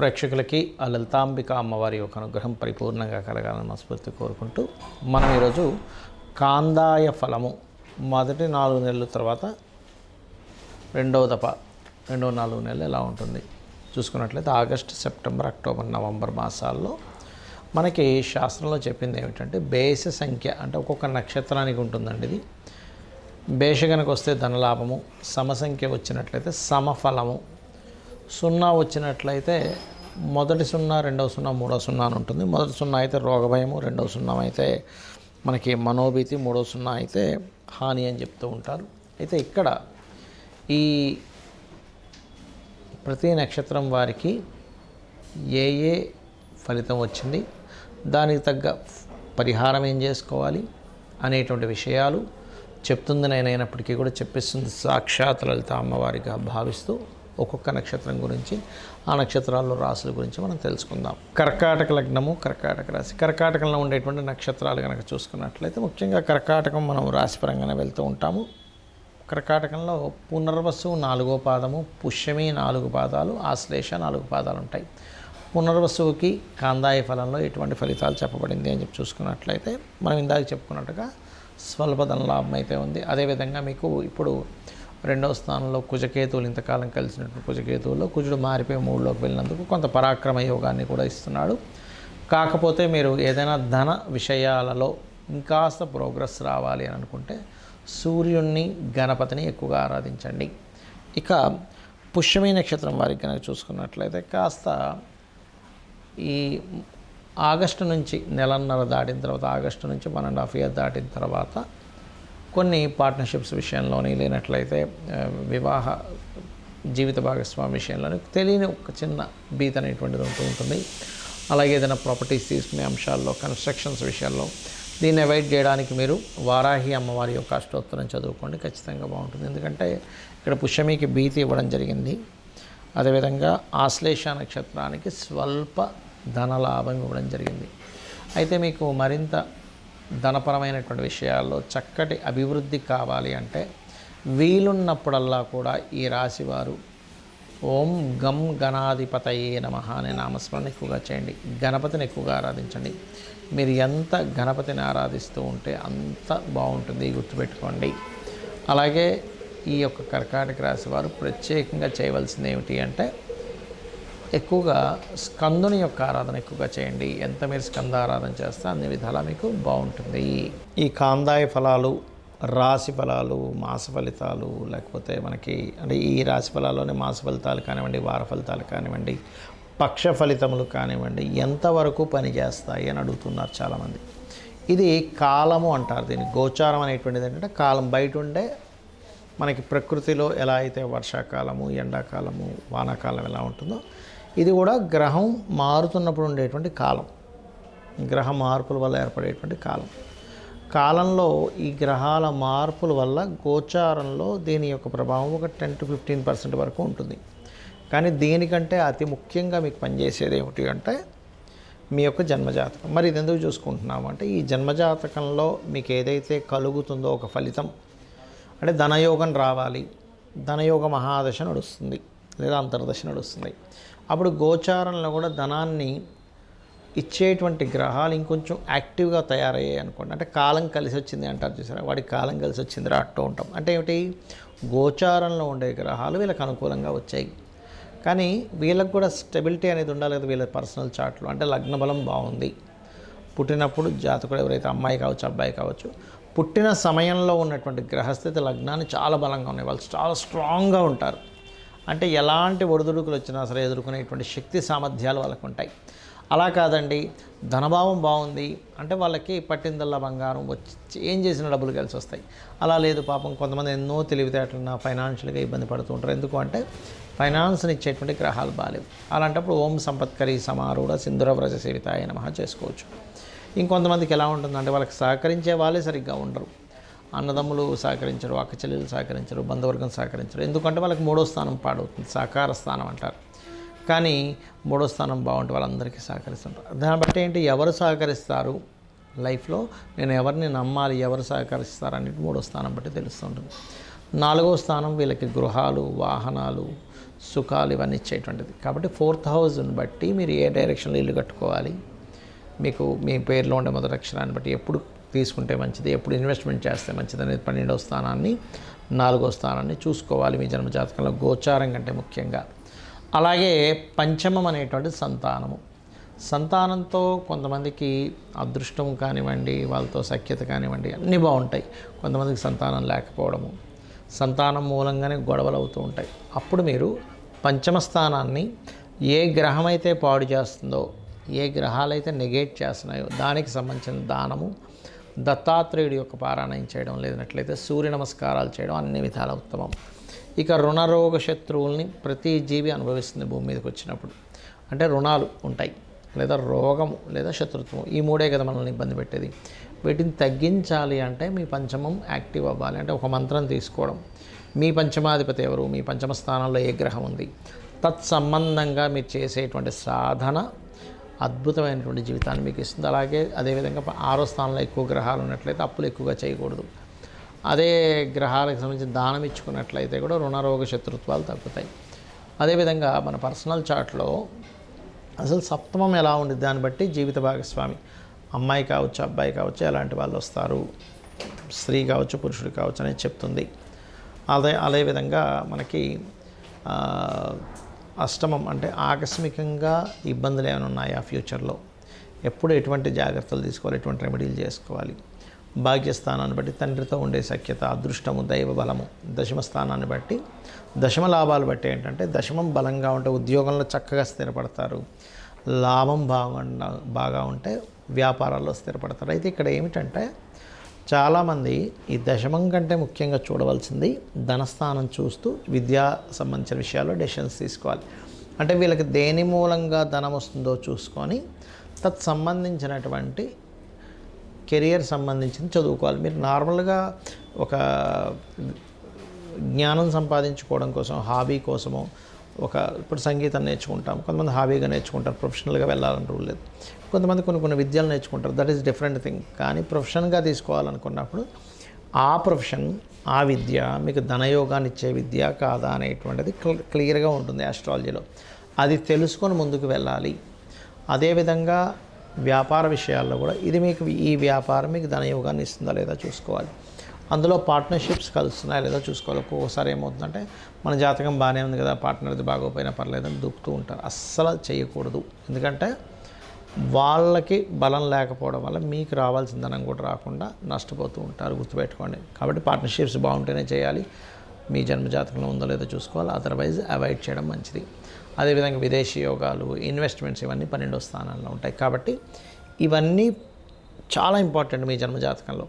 ప్రేక్షకులకి ఆ లలితాంబిక అమ్మవారి యొక్క అనుగ్రహం పరిపూర్ణంగా కలగాలని మనస్ఫూర్తి కోరుకుంటూ మనం ఈరోజు కాందాయ ఫలము మొదటి నాలుగు నెలల తర్వాత రెండవ దప రెండవ నాలుగు నెలలు ఎలా ఉంటుంది? చూసుకున్నట్లయితే ఆగస్ట్ సెప్టెంబర్ అక్టోబర్ నవంబర్ మాసాల్లో మనకి శాస్త్రంలో చెప్పింది ఏమిటంటే బేస సంఖ్య అంటే ఒక్కొక్క నక్షత్రానికి ఉంటుందండి ఇది. బేష కనుక వస్తే ధనలాభము సమసంఖ్య వచ్చినట్లయితే సమఫలము సున్నా వచ్చినట్లయితే మొదటి సున్నా రెండవ సున్నా మూడో సున్నా అని ఉంటుంది. మొదటి సున్నా అయితే రోగభయము రెండవ సున్నా అయితే మనకి మనోభీతి మూడో సున్నా అయితే హాని అని చెప్తూ ఉంటారు. అయితే ఇక్కడ ఈ ప్రతి నక్షత్రం వారికి ఏ ఏ ఫలితం వచ్చింది దానికి తగ్గ పరిహారం ఏం చేసుకోవాలి అనేటువంటి విషయాలు చెప్తుంది నేనైనప్పటికీ కూడా చెప్పిస్తుంది. సాక్షాత్ లలిత అమ్మవారిగా భావిస్తూ ఒక్కొక్క నక్షత్రం గురించి ఆ నక్షత్రాల్లో రాసుల గురించి మనం తెలుసుకుందాం. కర్కాటక లగ్నము కర్కాటక రాశి. కర్కాటకంలో ఉండేటువంటి నక్షత్రాలు కనుక చూసుకున్నట్లయితే ముఖ్యంగా కర్కాటకం మనం రాశిపరంగానే వెళ్తూ ఉంటాము. కర్కాటకంలో పునర్వసు నాలుగో పాదము పుష్యమి నాలుగు పాదాలు ఆశ్లేష నాలుగు పాదాలు ఉంటాయి. పునర్వసువుకి కాందాయ ఫలంలో ఎటువంటి ఫలితాలు చెప్పబడింది అని చెప్పి చూసుకున్నట్లయితే మనం ఇందాక చెప్పుకున్నట్టుగా స్వల్ప ధనలాభం అయితే ఉంది. అదేవిధంగా మీకు ఇప్పుడు రెండవ స్థానంలో కుజకేతువులు ఇంతకాలం కలిసినటువంటి కుజకేతువుల్లో కుజుడు మారిపోయి మూడులోకి వెళ్ళినందుకు కొంత పరాక్రమ యోగాన్ని కూడా ఇస్తున్నాడు. కాకపోతే మీరు ఏదైనా ధన విషయాలలో ఇంకాస్త ప్రోగ్రెస్ రావాలి అని అనుకుంటే సూర్యుణ్ణి గణపతిని ఎక్కువగా ఆరాధించండి. ఇక పుష్యమి నక్షత్రం వారికి కనుక చూసుకున్నట్లయితే కాస్త ఈ ఆగస్టు నుంచి నెలన్నర దాటిన తర్వాత ఆగస్టు నుంచి వన్ అండ్ హాఫ్ ఇయర్ దాటిన తర్వాత కొన్ని పార్ట్నర్షిప్స్ విషయంలోని లేనట్లయితే వివాహ జీవిత భాగస్వామి విషయంలోని తెలియని ఒక చిన్న బీత్ అనేటువంటిది ఉంటూ ఉంటుంది. అలాగే ఏదైనా ప్రాపర్టీస్ తీసుకునే అంశాల్లో కన్స్ట్రక్షన్స్ విషయాల్లో దీన్ని అవాయిడ్ చేయడానికి మీరు వారాహి అమ్మవారి యొక్క అష్టోత్తరం చదువుకోండి. ఖచ్చితంగా బాగుంటుంది. ఎందుకంటే ఇక్కడ పుష్యమికి భీతి ఇవ్వడం జరిగింది. అదేవిధంగా ఆశ్లేష నక్షత్రానికి స్వల్ప ధనలాభం ఇవ్వడం జరిగింది. అయితే మీకు మరింత ధనపరమైనటువంటి విషయాల్లో చక్కటి అభివృద్ధి కావాలి అంటే వీలున్నప్పుడల్లా కూడా ఈ రాశివారు ఓం గం గణాధిపతయే నమ అనే నామస్మరణ ఎక్కువగా చేయండి. గణపతిని ఎక్కువగా ఆరాధించండి. మీరు ఎంత గణపతిని ఆరాధిస్తూ ఉంటే అంత బాగుంటుంది గుర్తుపెట్టుకోండి. అలాగే ఈ యొక్క కర్కాటక రాశి వారు ప్రత్యేకంగా చేయవలసింది ఏమిటి అంటే ఎక్కువగా స్కందుని యొక్క ఆరాధన ఎక్కువగా చేయండి. ఎంత మీరు స్కంద ఆరాధన చేస్తే అన్ని విధాలా మీకు బాగుంటుంది. ఈ కాందాయ ఫలాలు రాశి ఫలాలు మాస ఫలితాలు లేకపోతే మనకి అంటే ఈ రాశి ఫలాల్లోనే మాస ఫలితాలు కానివ్వండి వార ఫలితాలు కానివ్వండి పక్ష ఫలితములు కానివ్వండి ఎంతవరకు పనిచేస్తాయి అని అడుగుతున్నారు చాలామంది. ఇది కాలము అంటారు దీన్ని. గోచారం అనేటువంటిది ఏంటంటే కాలం బయట ఉండే మనకి ప్రకృతిలో ఎలా అయితే వర్షాకాలము ఎండాకాలము వానాకాలం ఎలా ఉంటుందో ఇది కూడా గ్రహం మారుతున్నప్పుడు ఉండేటువంటి కాలం. గ్రహ మార్పుల వల్ల ఏర్పడేటువంటి కాలం. కాలంలో ఈ గ్రహాల మార్పుల వల్ల గోచారంలో దీని యొక్క ప్రభావం ఒక టెన్ టు ఫిఫ్టీన్ పర్సెంట్ వరకు ఉంటుంది. కానీ దీనికంటే అతి ముఖ్యంగా మీకు పనిచేసేది ఏమిటి అంటే మీ యొక్క జన్మజాతకం. మరి ఇది ఎందుకు చూసుకుంటున్నాము అంటే ఈ జన్మజాతకంలో మీకు ఏదైతే కలుగుతుందో ఒక ఫలితం అంటే ధనయోగం రావాలి ధనయోగ మహాదశ నడుస్తుంది. లేదా అంతర్దశ నడుస్తుంది అప్పుడు గోచారంలో కూడా ధనాన్ని ఇచ్చేటువంటి గ్రహాలు ఇంకొంచెం యాక్టివ్గా తయారయ్యాయి అనుకోండి. అంటే కాలం కలిసి వచ్చింది అంటారు చూసారా? వాడి కాలం కలిసి వచ్చింది రా అంటూ ఉంటాం. అంటే ఏమిటి? గోచారంలో ఉండే గ్రహాలు వీళ్ళకి అనుకూలంగా వచ్చాయి. కానీ వీళ్ళకి కూడా స్టెబిలిటీ అనేది ఉండాలి కదా వీళ్ళ పర్సనల్ చార్ట్లో. అంటే లగ్న బలం బాగుంది. పుట్టినప్పుడు జాతకుడు ఎవరైతే అమ్మాయి కావచ్చు అబ్బాయి కావచ్చు పుట్టిన సమయంలో ఉన్నటువంటి గ్రహస్థితి లగ్నాన్ని చాలా బలంగా ఉన్నాయి. వాళ్ళు చాలా స్ట్రాంగ్గా ఉంటారు. అంటే ఎలాంటి ఒడిదుడుకులు వచ్చినా సరే ఎదుర్కొనేటువంటి శక్తి సామర్థ్యాలు వాళ్ళకు ఉంటాయి అలా కాదండి ధనభావం బాగుంది అంటే వాళ్ళకి పట్టిందల్లా బంగారం వచ్చి ఏం చేసిన డబ్బులు కలిసి వస్తాయి అలా లేదు పాపం కొంతమంది ఎన్నో తెలివితేటలున్న ఫైనాన్షియల్గా ఇబ్బంది పడుతూ ఉంటారు. ఎందుకు అంటే ఫైనాన్స్ని ఇచ్చేటువంటి గ్రహాలు బాలేవు అలాంటప్పుడు ఓం సంపత్కరి సమారూఢ సింధుర వ్రజ సేవితాయ నమః చేసుకోవచ్చు. ఇంకొంతమందికి ఎలా ఉంటుందంటే వాళ్ళకి సహకరించే వాళ్ళే సరిగ్గా ఉండరు. అన్నదమ్ములు సహకరించరు అక్క చెల్లెలు సహకరించరు బంధువర్గం సహకరించరు. ఎందుకంటే వాళ్ళకి మూడో స్థానం పాడవుతుంది సహకార స్థానం అంటారు. కానీ మూడో స్థానం బాగుంటే వాళ్ళందరికీ సహకరిస్తుంటారు. దాన్ని బట్టి ఏంటి? ఎవరు సహకరిస్తారు? లైఫ్లో నేను ఎవరిని నమ్మాలి ఎవరు సహకరిస్తారు అనేది మూడో స్థానం బట్టి తెలుస్తుంటుంది. నాలుగో స్థానం వీళ్ళకి గృహాలు వాహనాలు సుఖాలు ఇవన్నీ ఇచ్చేటువంటిది. కాబట్టి ఫోర్త్ హౌస్ని బట్టి మీరు ఏ డైరెక్షన్లో ఇల్లు కట్టుకోవాలి? మీకు మీ పేరులో ఉండే మొదటి అక్షరాన్ని బట్టి ఎప్పుడు తీసుకుంటే మంచిది ఎప్పుడు ఇన్వెస్ట్మెంట్ చేస్తే మంచిది అనేది పన్నెండవ స్థానాన్ని నాలుగో స్థానాన్ని చూసుకోవాలి మీ జన్మజాతకంలో గోచారం కంటే ముఖ్యంగా. అలాగే పంచమం అనేటువంటి సంతానము. సంతానంతో కొంతమందికి అదృష్టం కానివ్వండి వాళ్ళతో సఖ్యత కానివ్వండి అన్నీ బాగుంటాయి. కొంతమందికి సంతానం లేకపోవడము. సంతానం మూలంగానే గొడవలు అవుతూ ఉంటాయి. అప్పుడు మీరు పంచమ స్థానాన్ని ఏ గ్రహం అయితే పాడు చేస్తుందో ఏ గ్రహాలైతే నెగేట్ చేస్తున్నాయో దానికి సంబంధించిన దానము దత్తాత్రేయుడి యొక్క పారాయణం చేయడం లేనట్లయితే సూర్య నమస్కారాలు చేయడం అన్ని విధాల ఉత్తమం. ఇక రుణరోగ శత్రువుల్ని ప్రతి జీవి అనుభవిస్తుంది భూమి మీదకి వచ్చినప్పుడు. అంటే రుణాలు ఉంటాయి. లేదా రోగము లేదా శత్రుత్వం ఈ మూడే కదా మనల్ని ఇబ్బంది పెట్టేది. వీటిని తగ్గించాలి అంటే మీ పంచమం యాక్టివ్ అవ్వాలి. అంటే ఒక మంత్రం తీసుకోవడం. మీ పంచమాధిపతి ఎవరు? మీ పంచమ స్థానంలో ఏ గ్రహం ఉంది? తత్సంబంధంగా మీరు చేసేటువంటి సాధన అద్భుతమైనటువంటి జీవితాన్ని మీకు ఇస్తుంది. అలాగే అదేవిధంగా ఆరో స్థానంలో ఎక్కువ గ్రహాలు ఉన్నట్లయితే అప్పులు ఎక్కువగా చేయకూడదు. అదే గ్రహాలకు సంబంధించి దానం ఇచ్చుకున్నట్లయితే కూడా రుణరోగ శత్రుత్వాలు తగ్గుతాయి. అదేవిధంగా మన పర్సనల్ చార్ట్లో అసలు సప్తమం ఎలా ఉంది దాన్ని బట్టి జీవిత భాగస్వామి అమ్మాయి కావచ్చు అబ్బాయి కావచ్చు ఎలాంటి వాళ్ళు వస్తారు? స్త్రీ కావచ్చు పురుషుడు కావచ్చు అనేది చెప్తుంది. అదే అదేవిధంగా మనకి అష్టమం అంటే ఆకస్మికంగా ఇబ్బందులు ఏమైనా ఉన్నాయా ఫ్యూచర్లో? ఎప్పుడు ఎటువంటి జాగ్రత్తలు తీసుకోవాలి? ఎటువంటి రెమెడీలు చేసుకోవాలి? భాగ్యస్థానాన్ని బట్టి తండ్రితో ఉండే సఖ్యత అదృష్టము దైవ బలము దశమ స్థానాన్ని బట్టి దశమ లాభాలు బట్టి ఏంటంటే దశమం బలంగా ఉంటే ఉద్యోగంలో చక్కగా స్థిరపడతారు. లాభం బాగా బాగా ఉంటే వ్యాపారాల్లో స్థిరపడతారు. అయితే ఇక్కడ ఏమిటంటే చాలామంది ఈ దశమం కంటే ముఖ్యంగా చూడవలసింది ధనస్థానం చూస్తూ విద్యా సంబంధించిన విషయాల్లో డెసిషన్స్ తీసుకోవాలి. అంటే వీళ్ళకి దేని మూలంగా ధనం వస్తుందో చూసుకొని తత్ సంబంధించినటువంటి కెరియర్ సంబంధించింది చదువుకోవాలి. మీరు నార్మల్గా ఒక జ్ఞానం సంపాదించుకోవడం కోసం హాబీ కోసమో ఒక ఇప్పుడు సంగీతం నేర్చుకుంటాం కొంతమంది హాబీగా నేర్చుకుంటారు ప్రొఫెషనల్గా వెళ్ళాలని రూల్ లేదు. కొంతమంది కొన్ని కొన్ని విద్యలు నేర్చుకుంటారు దట్ ఈస్ డిఫరెంట్ థింగ్ కానీ ప్రొఫెషన్గా తీసుకోవాలనుకున్నప్పుడు ఆ ప్రొఫెషన్ ఆ విద్య మీకు ధనయోగాన్ని ఇచ్చే విద్య కాదా అనేటువంటిది క్లియర్గా ఉంటుంది ఆస్ట్రాలజీలో అది తెలుసుకొని ముందుకు వెళ్ళాలి. అదేవిధంగా వ్యాపార విషయాల్లో కూడా ఇది మీకు ఈ వ్యాపారం మీకు ధనయోగాన్ని ఇస్తుందా లేదా చూసుకోవాలి. అందులో పార్ట్నర్షిప్స్ కలుస్తున్నాయా లేదా చూసుకోవాలి. ఒక్కొక్కసారి ఏమవుతుందంటే మన జాతకం బాగానే ఉంది కదా పార్ట్నర్ది బాగోపోయినా పర్లేదని దూకుతూ ఉంటారు. అస్సలు చేయకూడదు. ఎందుకంటే వాళ్ళకి బలం లేకపోవడం వల్ల మీకు రావాల్సిన ధనం కూడా రాకుండా నష్టపోతూ ఉంటారు. గుర్తుపెట్టుకోండి. కాబట్టి పార్ట్నర్షిప్స్ బాగుంటేనే చేయాలి. మీ జన్మ జాతకంలో ఉందో లేదో చూసుకోవాలి. అదర్వైజ్ అవాయిడ్ చేయడం మంచిది. అదేవిధంగా విదేశీ యోగాలు ఇన్వెస్ట్మెంట్స్ ఇవన్నీ పన్నెండో స్థానాల్లో ఉంటాయి. కాబట్టి ఇవన్నీ చాలా ఇంపార్టెంట్ మీ జన్మ జాతకంలో